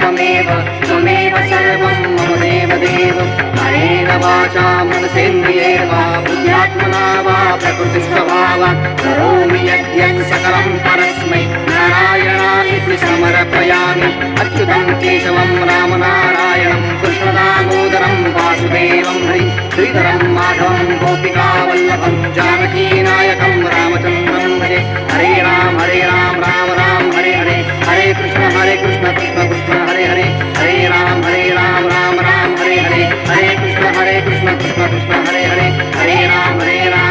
त्वमेव त्वमेव सर्वं मम देवदेव कायेन वाचा मनसेन्द्रिये वा बुद्ध्यात्मना वा प्रकृतिस्वभावात् करोमि यद्यत् सकलं परस्मै नारायणाय समर्पयामि अच्युतं केशवं रामनारायणं कृष्णदामोदरं वासुदेवं हरि श्रीधरं माधवं गोपिकावल्लभं जानकीनायकं रामचन्द्रं भजे हरे राम हरे राम राम राम हरे हरे हरे कृष्ण हरे Krishna Krishna Hare Krishna, Krishna Krishna, Hare Hare, Hare Ram, Hare Ram.